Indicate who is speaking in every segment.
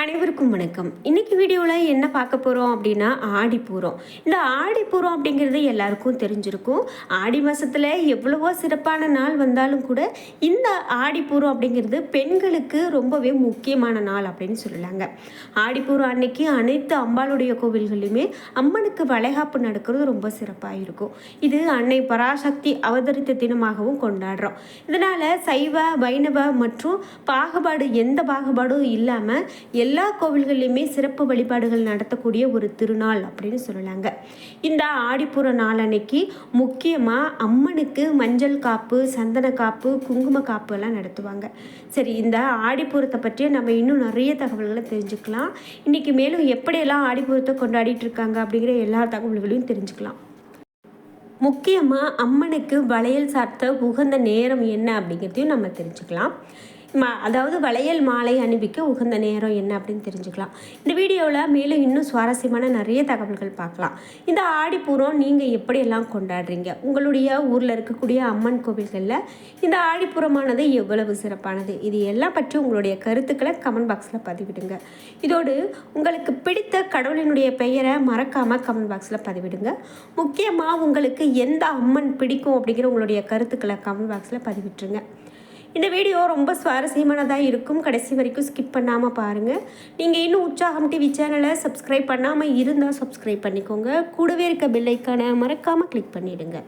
Speaker 1: அனைவருக்கும் வணக்கம். இன்னைக்கு வீடியோவில் என்ன பார்க்க போகிறோம் அப்படின்னா ஆடிப்பூரம். இந்த ஆடிப்பூரம் அப்படிங்கிறது எல்லாருக்கும் தெரிஞ்சிருக்கும். ஆடி மாதத்தில் எவ்வளவோ சிறப்பான நாள் வந்தாலும் கூட இந்த ஆடிப்பூரம் அப்படிங்கிறது பெண்களுக்கு ரொம்பவே முக்கியமான நாள் அப்படின்னு சொல்லலாங்க ஆடிப்பூரம் அன்னைக்கு அனைத்து அம்பாளுடைய கோவில்களையுமே அம்மனுக்கு வளைகாப்பு நடக்கிறது ரொம்ப சிறப்பாக இருக்கும். இது அன்னை பராசக்தி அவதரித்த தினமாகவும் கொண்டாடுறோம். இதனால் சைவ வைணவ மற்றும் பாகுபாடு எந்த பாகுபாடும் இல்லாமல் எல்லா கோவில்கள்லையுமே சிறப்பு வழிபாடுகள் நடத்தக்கூடிய ஒரு திருநாள் அப்படின்னு சொல்லலாங்க. இந்த ஆடிப்புற நாள் அன்னைக்கு முக்கியமாக அம்மனுக்கு மஞ்சள் காப்பு சந்தன காப்பு குங்கும காப்பு எல்லாம் நடத்துவாங்க. சரி இந்த ஆடிப்புறத்தை பற்றி நம்ம இன்னும் நிறைய தகவல்களை தெரிஞ்சுக்கலாம். இன்றைக்கி மேலும் எப்படியெல்லாம் ஆடிப்புறத்தை கொண்டாடிட்டு இருக்காங்க அப்படிங்கிற எல்லா தகவல்களையும் தெரிஞ்சுக்கலாம். முக்கியமாக அம்மனுக்கு வளையல் சார்த்த உகந்த நேரம் என்ன அப்படிங்கிறதையும் நம்ம தெரிஞ்சுக்கலாம். மா அதாவது வளையல் மாலை அணிவிக்க உகந்த நேரம் என்ன அப்படின்னு தெரிஞ்சுக்கலாம். இந்த வீடியோவில் மேலும் இன்னும் சுவாரஸ்யமான நிறைய தகவல்கள் பார்க்கலாம். இந்த ஆடிப்பூரம் நீங்கள் எப்படியெல்லாம் கொண்டாடுறீங்க? உங்களுடைய ஊரில் இருக்கக்கூடிய அம்மன் கோவில்களில் இந்த ஆடிப்புறமானது எவ்வளவு சிறப்பானது? இது எல்லாம் பற்றி உங்களுடைய கருத்துக்களை கமெண்ட் பாக்ஸில் பதிவிடுங்க. இதோடு உங்களுக்கு பிடித்த கடவுளினுடைய பெயரை மறக்காமல் கமெண்ட் பாக்ஸில் பதிவிடுங்க. முக்கியமாக உங்களுக்கு எந்த அம்மன் பிடிக்கும் அப்படிங்கிற உங்களுடைய கருத்துக்களை கமெண்ட் பாக்ஸில் பதிவிட்டுருங்க. இந்த வீடியோ ரொம்ப சுவாரஸ்யமானதாக இருக்கும். கடைசி வரைக்கும் ஸ்கிப் பண்ணாமல் பாருங்கள் நீங்கள் இன்னும் உற்சாகம் டிவி சேனலை சப்ஸ்கிரைப் பண்ணாமல் இருந்தால் சப்ஸ்கிரைப் பண்ணிக்கோங்க. கூடவே இருக்க பெல்லைக்கான மறக்காமல் கிளிக் பண்ணிவிடுங்க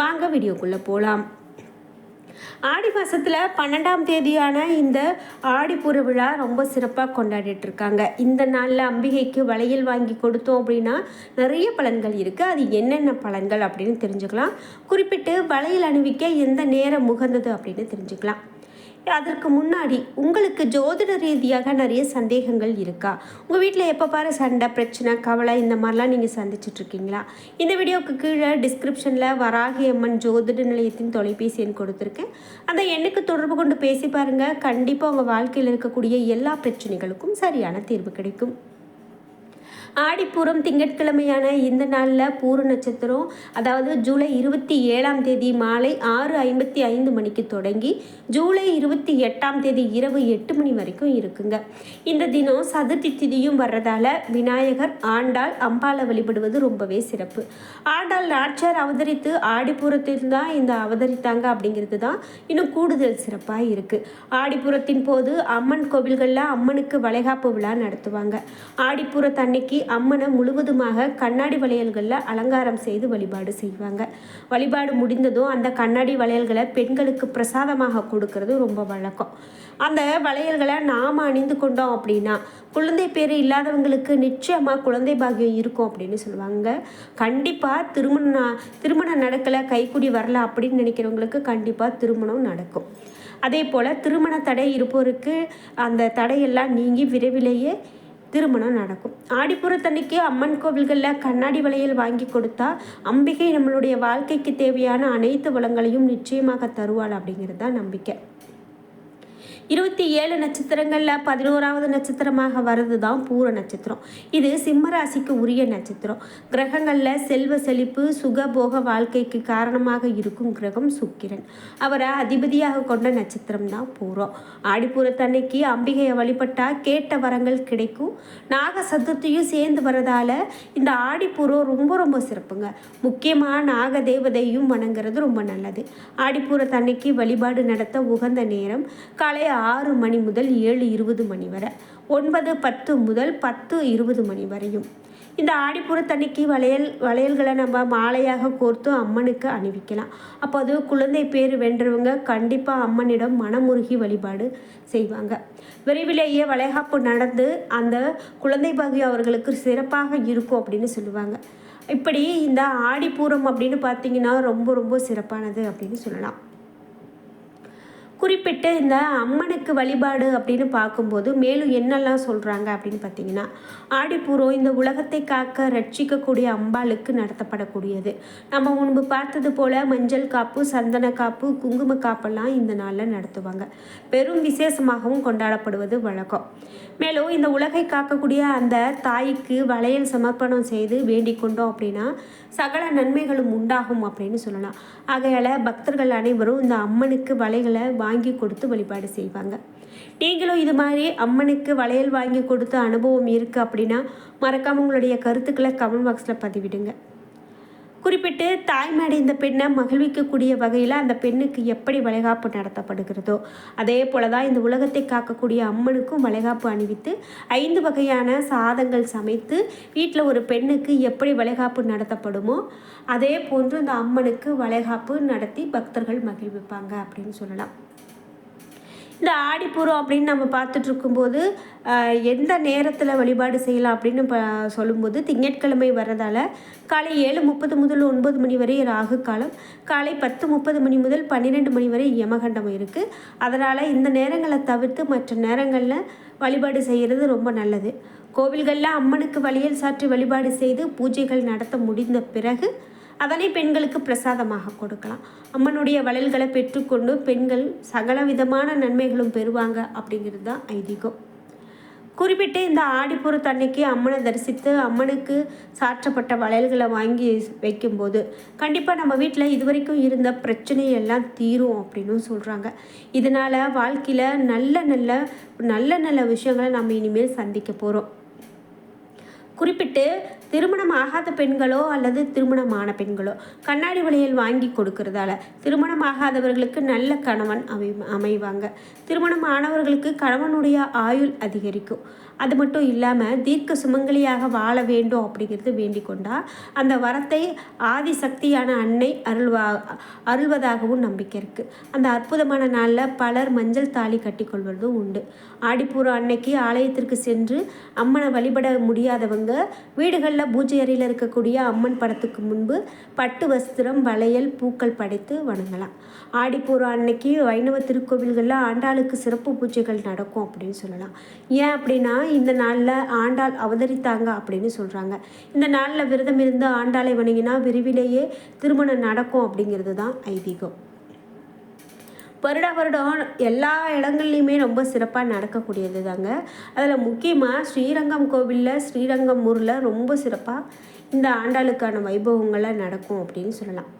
Speaker 1: வாங்க வீடியோக்குள்ளே போகலாம் ஆடி மாதத்தில் பன்னெண்டாம் தேதியான இந்த ஆடிப்புற விழா ரொம்ப சிறப்பாக கொண்டாடிட்டு இருக்காங்க இந்த நாளில் அம்பிகைக்கு வளையல் வாங்கி கொடுத்தோம் அப்படின்னா நிறைய பலன்கள் இருக்குது அது என்னென்ன பலன்கள் அப்படின்னு தெரிஞ்சுக்கலாம். குறிப்பிட்டு வளையல் அணிவிக்க எந்த நேரம் உகந்தது அப்படின்னு தெரிஞ்சுக்கலாம். அதற்கு முன்னாடி உங்களுக்கு ஜோதிட ரீதியாக நிறைய சந்தேகங்கள் இருக்கா? உங்கள் வீட்டில் எப்போ பாரு சண்டை பிரச்சனை கவலை இந்த மாதிரிலாம் நீங்கள் சந்திச்சிட்ருக்கீங்களா இந்த வீடியோவுக்கு கீழே டிஸ்கிரிப்ஷனில் வராகி அம்மன் ஜோதிட நிலையத்தின் தொலைபேசி எண் கொடுத்துருக்கேன். அந்த எண்ணுக்கு தொடர்பு கொண்டு பேசி பாருங்கள் கண்டிப்பாக உங்கள் வாழ்க்கையில் இருக்கக்கூடிய எல்லா பிரச்சனைகளுக்கும் சரியான தீர்வு கிடைக்கும். ஆடிப்பூரம் திங்கட்கிழமையான இந்த நாளில் பூர நட்சத்திரம் அதாவது ஜூலை இருபத்தி ஏழாம் தேதி மாலை ஆறு ஐம்பத்தி ஐந்து மணிக்கு தொடங்கி ஜூலை இருபத்தி எட்டாம் தேதி இரவு எட்டு மணி வரைக்கும் இருக்குங்க. இந்த தினம் சதுர்த்தி திதியும் வர்றதால விநாயகர் ஆண்டாள் அம்பாலை வழிபடுவது ரொம்பவே சிறப்பு. ஆண்டாள் நாச்சார் அவதரித்து ஆடிப்புறத்தில் தான் இந்த அவதரித்தாங்க அப்படிங்கிறது தான் இன்னும் கூடுதல் சிறப்பாக இருக்குது ஆடிப்புறத்தின் போது அம்மன் கோவில்களில் அம்மனுக்கு வளைகாப்பு விழா நடத்துவாங்க. ஆடிப்புறத்தன்னைக்கு அம்மனை முழுவதுமாக கண்ணாடி வளையல்களில் அலங்காரம் செய்து வழிபாடு செய்வாங்க. வழிபாடு முடிந்ததும் அந்த கண்ணாடி வளையல்களை பெண்களுக்கு பிரசாதமாக கொடுக்கறது ரொம்ப வழக்கம். அந்த வளையல்களை நாம் அணிந்து கொண்டோம் அப்படின்னா குழந்தை பேர் இல்லாதவங்களுக்கு நிச்சயமாக குழந்தை பாக்கியம் இருக்கும் அப்படின்னு சொல்லுவாங்க. கண்டிப்பாக திருமணம் திருமணம் நடக்கலை கைக்குடி வரல அப்படின்னு நினைக்கிறவங்களுக்கு கண்டிப்பாக திருமணம் நடக்கும். அதே போல் திருமண தடை இருப்போருக்கு அந்த தடையெல்லாம் நீங்கி விரைவிலேயே திருமணம் நடக்கும். ஆடிப்புறத்தன்னைக்கு அம்மன் கோவில்களில் கண்ணாடி வளையல் வாங்கி கொடுத்தா அம்பிகை நம்மளுடைய வாழ்க்கைக்கு தேவையான அனைத்து வளங்களையும் நிச்சயமாக தருவாள் அப்படிங்கிறது தான் நம்பிக்கை. இருபத்தி ஏழு நட்சத்திரங்களில் பதினோராவது நட்சத்திரமாக வர்றது தான் பூர நட்சத்திரம். இது சிம்மராசிக்கு உரிய நட்சத்திரம். கிரகங்களில் செல்வ செழிப்பு சுகபோக வாழ்க்கைக்கு காரணமாக இருக்கும் கிரகம் சுக்கிரன். அவரை அதிபதியாக கொண்ட நட்சத்திரம் தான் பூரம் ஆடிப்பூரத்தன்னைக்கு அம்பிகையை வழிபட்டால் கேட்ட வரங்கள் கிடைக்கும். நாக சதுர்த்தியும் சேர்ந்து வரதால இந்த ஆடிப்பூரம் ரொம்ப ரொம்ப சிறப்புங்க. முக்கியமாக நாக தேவதையும் வணங்குறது ரொம்ப நல்லது. ஆடிப்பூரத்தன்னைக்கு வழிபாடு நடத்த உகந்த நேரம். காலை ஆறு மணி முதல் ஏழு இருபது மணி வரை ஒன்பது பத்து முதல் பத்து இருபது மணி வரையும். இந்த ஆடிப்புறத்தன்னைக்கு வளையல் வளையல்களை நம்ம மாலையாக கோர்த்து அம்மனுக்கு அணிவிக்கலாம். அப்போ அது குழந்தை பேர் வென்றவங்க கண்டிப்பாக அம்மனிடம் மனமுருகி வழிபாடு செய்வாங்க. விரைவிலேயே வளைகாப்பு நடந்து அந்த குழந்தை பாகியம் அவர்களுக்கு சிறப்பாக இருக்கும் அப்படின்னு சொல்லுவாங்க. இப்படி இந்த ஆடிப்பூரம் அப்படின்னு பார்த்தீங்கன்னா ரொம்ப ரொம்ப சிறப்பானது அப்படின்னு சொல்லலாம். குறிப்பிட்டு இந்த அம்மனுக்கு வழிபாடு அப்படின்னு பார்க்கும்போது மேலும் என்னெல்லாம் சொல்கிறாங்க அப்படின்னு பார்த்தீங்கன்னா ஆடிப்பூரம் இந்த உலகத்தை காக்க ரட்சிக்கக்கூடிய அம்பாளுக்கு நடத்தப்படக்கூடியது. நம்ம முன்பு பார்த்தது போல் மஞ்சள் காப்பு சந்தன காப்பு குங்கும காப்பெல்லாம் இந்த நாளில் நடத்துவாங்க. பெரும் விசேஷமாகவும் கொண்டாடப்படுவது வழக்கம். மேலும் இந்த உலகை காக்கக்கூடிய அந்த தாய்க்கு வளையல் சமர்ப்பணம் செய்து வேண்டிக் கொண்டோம் அப்படின்னா சகல நன்மைகளும் உண்டாகும் அப்படின்னு சொல்லலாம். ஆகையால் பக்தர்கள் அனைவரும் இந்த அம்மனுக்கு வலைகளை வாங்கி கொடுத்து வழிபாடு செய்வாங்க. நீங்களும் இது மாதிரி அம்மனுக்கு வளையல் வாங்கி கொடுத்த அனுபவம் இருக்குது அப்படின்னா மறக்காமல் உங்களுடைய கருத்துக்களை கமெண்ட் பாக்ஸில் பதிவிடுங்க. குறிப்பிட்டு தாய்மாடி இந்த பெண்ணை மகிழ்விக்கக்கூடிய வகையில் அந்த பெண்ணுக்கு எப்படி வளைகாப்பு நடத்தப்படுகிறதோ அதே போல தான் இந்த உலகத்தை காக்கக்கூடிய அம்மனுக்கும் வளைகாப்பு அணிவித்து ஐந்து வகையான சாதங்கள் சமைத்து வீட்டில் ஒரு பெண்ணுக்கு எப்படி வளைகாப்பு நடத்தப்படுமோ அதே போன்று இந்த அம்மனுக்கு வளைகாப்பு நடத்தி பக்தர்கள் மகிழ்விப்பாங்க அப்படின்னு சொல்லலாம். இந்த ஆடிப்பூரம் அப்படின்னு நம்ம பார்த்துட்டு இருக்கும்போது எந்த நேரத்தில் வழிபாடு செய்யலாம் அப்படின்னு ப சொல்லும்போது திங்கட்கிழமை வர்றதால காலை ஏழு முப்பது முதல் ஒன்பது மணி வரை ராகு காலம் காலை பத்து முப்பது மணி முதல் பன்னிரெண்டு மணி வரை யமகண்டம் இருக்குது அதனால் இந்த நேரங்களை தவிர்த்து மற்ற நேரங்களில் வழிபாடு செய்கிறது ரொம்ப நல்லது. கோவில்களில் அம்மனுக்கு வழியல் சாற்றி வழிபாடு செய்து பூஜைகள் நடத்த முடிந்த பிறகு அதனை பெண்களுக்கு பிரசாதமாக கொடுக்கலாம். அம்மனுடைய வளையல்களை பெற்றுக்கொண்டு பெண்கள் சகல விதமான நன்மைகளும் பெறுவாங்க அப்படிங்கிறது தான் ஐதீகம். குறிப்பிட்டு இந்த ஆடிப்புறத்தன்னைக்கு அம்மனை தரிசித்து அம்மனுக்கு சாற்றப்பட்ட வளையல்களை வாங்கி வைக்கும்போது கண்டிப்பாக நம்ம வீட்டில் இது வரைக்கும் இருந்த பிரச்சனையெல்லாம் தீரும் அப்படின்னு சொல்கிறாங்க இதனால் வாழ்க்கையில் நல்ல நல்ல நல்ல நல்ல விஷயங்களை நம்ம இனிமேல் சந்திக்க போகிறோம் குறிப்பிட்டு திருமணம் ஆகாத பெண்களோ அல்லது திருமணமான பெண்களோ கண்ணாடி வளையல் வாங்கி கொடுக்கறதால திருமணம் ஆகாதவர்களுக்கு நல்ல கணவன் அமை அமைவாங்க. திருமணம் ஆனவர்களுக்கு கணவனுடைய ஆயுள் அதிகரிக்கும். அது மட்டும் இல்லாமல் தீர்க்க சுமங்கலியாக வாழ வேண்டும் அப்படிங்கிறது வேண்டிக் கொண்டா அந்த வரத்தை ஆதிசக்தியான அன்னை அருள்வா அருள்வதாகவும் நம்பிக்கை இருக்குது அந்த அற்புதமான நாளில் பலர் மஞ்சள் தாலி கட்டிக்கொள்வதும் உண்டு. ஆடிப்பூர அன்னைக்கு ஆலயத்திற்கு சென்று அம்மனை வழிபட முடியாதவங்க வீடுகளில் பூஜை அறையில் இருக்கக்கூடிய அம்மன் படத்துக்கு முன்பு பட்டு வஸ்திரம் வளையல் பூக்கள் படைத்து வணங்கலாம். ஆடிப்பூர அன்னைக்கு வைணவ திருக்கோவில்களில் ஆண்டாளுக்கு சிறப்பு பூஜைகள் நடக்கும் அப்படின்னு சொல்லலாம். ஏன் அப்படின்னா இந்த நாளில் ஆண்டாள் அவதரித்தாங்க அப்படின்னு சொல்கிறாங்க இந்த நாளில் விரதம் இருந்து ஆண்டாளை வணங்கினா விரிவிலேயே திருமணம் நடக்கும் அப்படிங்கிறது தான் ஐதீகம். வருட வருடம் எல்லா இடங்கள்லையுமே ரொம்ப சிறப்பாக நடக்கக்கூடியது தாங்க அதில் முக்கியமாக ஸ்ரீரங்கம் கோவிலில் ஸ்ரீரங்கம் ஊரில் ரொம்ப சிறப்பாக இந்த ஆண்டாளுக்கான வைபவங்களை நடக்கும் அப்படின்னு சொல்லலாம்.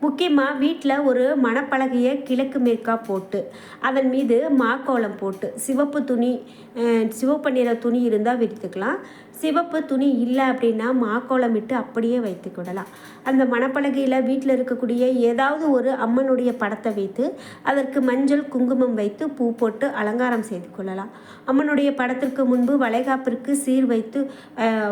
Speaker 1: முக்கியமாக வீட்டில் ஒரு மணப்பலகையை கிழக்கு மேற்காக போட்டு அதன் மீது மாக்கோளம் போட்டு சிவப்பு துணி சிவப்பு நிற துணி இருந்தால் விரித்துக்கலாம். சிவப்பு துணி இல்லை அப்படின்னா மாக்கோளமிட்டு அப்படியே வைத்துக்கிடலாம் அந்த மணப்பலகையில் வீட்டில் இருக்கக்கூடிய ஏதாவது ஒரு அம்மனுடைய படத்தை வைத்து அதற்கு மஞ்சள் குங்குமம் வைத்து பூ போட்டு அலங்காரம் செய்து கொள்ளலாம். அம்மனுடைய படத்திற்கு முன்பு வளைகாப்பிற்கு சீர் வைத்து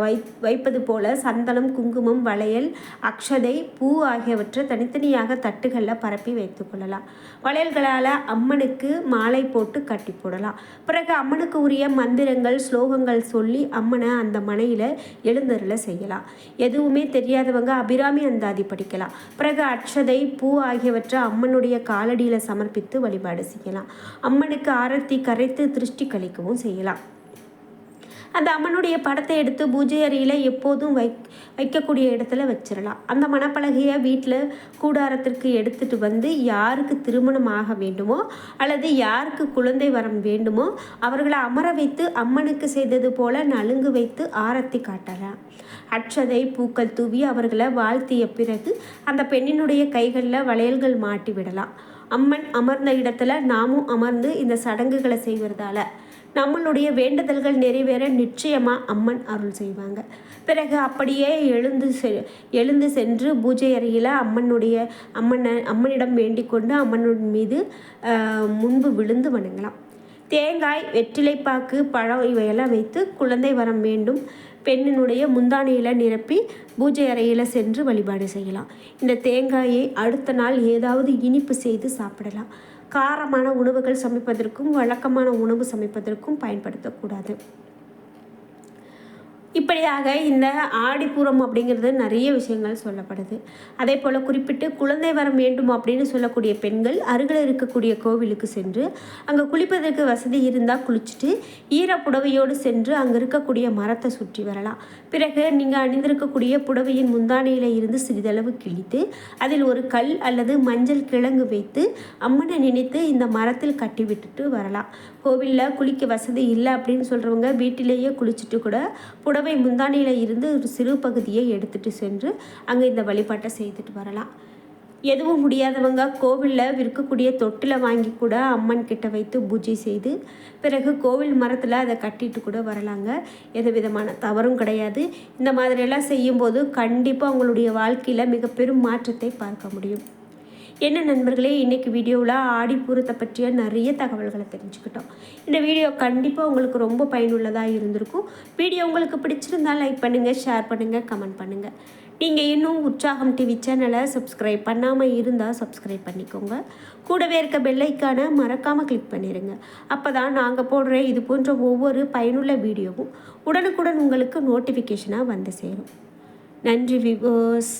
Speaker 1: வை வைப்பது போல சந்தனம் குங்குமம் வளையல் அக்ஷதை பூ ஆகியவற்றை தனித்தனியாக தட்டுகளில் பரப்பி வைத்து கொள்ளலாம். வளையல்களால் அம்மனுக்கு மாலை போட்டு கட்டி போடலாம். பிறகு அம்மனுக்கு உரிய மந்திரங்கள் ஸ்லோகங்கள் சொல்லி அம்மனை அந்த அந்த மனையில் எழுந்தருளை செய்யலாம். எதுவுமே தெரியாதவங்க அபிராமி அந்தாதி படிக்கலாம். பிறகு அட்சதை பூ ஆகியவற்றை அம்மனுடைய காலடியில் சமர்ப்பித்து வழிபாடு செய்யலாம். அம்மனுக்கு ஆரத்தி கரைத்து திருஷ்டி கழிக்கவும் செய்யலாம். அந்த அம்மனுடைய படத்தை எடுத்து பூஜை அறையில் எப்போதும் வை வைக்கக்கூடிய இடத்துல வச்சிடலாம். அந்த மணப்பலகையை வீட்டில் கூடாரத்திற்கு எடுத்துகிட்டு வந்து யாருக்கு திருமணம் ஆக வேண்டுமோ அல்லது யாருக்கு குழந்தை வரம் வேண்டுமோ அவர்களை அமர வைத்து அம்மனுக்கு செய்தது போல நலுங்கு வைத்து ஆரத்தி காட்டலாம். அட்சதை பூக்கள் தூவி அவர்களை வாழ்த்திய பிறகு அந்த பெண்ணினுடைய கைகளில் வளையல்கள் மாட்டி விடலாம். அம்மன் அமர்ந்த இடத்துல நாமும் அமர்ந்து இந்த சடங்குகளை செய்வதால நம்மளுடைய வேண்டுதல்கள் நிறைவேற நிச்சயமாக அம்மன் அருள் செய்வாங்க. பிறகு அப்படியே எழுந்து செ எழுந்து சென்று பூஜை அறையில் அம்மனுடைய அம்மனை அம்மனிடம் வேண்டிக் கொண்டு அம்மனின் மீது முன்பு விழுந்து வணங்கலாம். தேங்காய் வெற்றிலைப்பாக்கு பழம் இவையெல்லாம் வைத்து குழந்தை வரம் வேண்டும். பெண்ணினுடைய முந்தானையில் நிரப்பி பூஜை அறையில் சென்று வழிபாடு செய்யலாம். இந்த தேங்காயை அடுத்த நாள் ஏதாவது இனிப்பு செய்து சாப்பிடலாம். காரமான உணவுகள் சமைப்பதற்கும் வழக்கமான உணவு சமைப்பதற்கும் பயன்படுத்தக்கூடாது. இப்படியாக இந்த ஆடிப்பூரம் அப்படிங்கிறது நிறைய விஷயங்கள் சொல்லப்படுது. அதே போல் குறிப்பிட்டு குழந்தை வரம் வேண்டும் அப்படின்னு சொல்லக்கூடிய பெண்கள் அருகில் இருக்கக்கூடிய கோவிலுக்கு சென்று அங்கே குளிப்பதற்கு வசதி இருந்தால் குளிச்சுட்டு ஈர புடவையோடு சென்று அங்கே இருக்கக்கூடிய மரத்தை சுற்றி வரலாம். பிறகு நீங்கள் அணிந்திருக்கக்கூடிய புடவையின் முந்தானையில் இருந்து சிறிதளவு கிழித்து அதில் ஒரு கல் அல்லது மஞ்சள் கிழங்கு வைத்து அம்மனை நினைத்து இந்த மரத்தில் கட்டி விட்டுட்டு வரலாம். கோவிலில் குளிக்க வசதி இல்லை அப்படின்னு சொல்கிறவங்க வீட்டிலேயே குளிச்சுட்டு கூட புடவை முந்தானியில் இருந்து ஒரு சிறு பகுதியை எடுத்துகிட்டு சென்று அங்கே இந்த வழிபாட்டை செய்துட்டு வரலாம். எதுவும் முடியாதவங்க கோவிலில் விற்கக்கூடிய தொட்டில் வாங்கி கூட அம்மன் கிட்ட வைத்து பூஜை செய்து பிறகு கோவில் மரத்தில் அதை கட்டிட்டு கூட வரலாங்க. எந்த விதமான தவறும் கிடையாது. இந்த மாதிரியெல்லாம் செய்யும்போது கண்டிப்பாக உங்களுடைய வாழ்க்கையில் மிக பெரும் மாற்றத்தை பார்க்க முடியும். என்ன நண்பர்களே இன்றைக்கி வீடியோவில் ஆடிப்பூரத்தை பற்றிய நிறைய தகவல்களை தெரிஞ்சுக்கிட்டோம். இந்த வீடியோ கண்டிப்பாக உங்களுக்கு ரொம்ப பயனுள்ளதாக இருந்திருக்கும். வீடியோ உங்களுக்கு பிடிச்சிருந்தால் லைக் பண்ணுங்கள் ஷேர் பண்ணுங்கள் கமெண்ட் பண்ணுங்கள் நீங்கள் இன்னும் உற்சாகம் டிவி சேனலை சப்ஸ்கிரைப் பண்ணாமல் இருந்தால் சப்ஸ்கிரைப் பண்ணிக்கோங்க. கூடவே இருக்க பெல்லைக்கான மறக்காமல் கிளிக் பண்ணிடுங்க அப்போ தான் நாங்கள் போடுற இது போன்ற ஒவ்வொரு பயனுள்ள வீடியோவும் உடனுக்குடன் உங்களுக்கு நோட்டிஃபிகேஷனாக வந்து சேரும். நன்றி விவோஸ்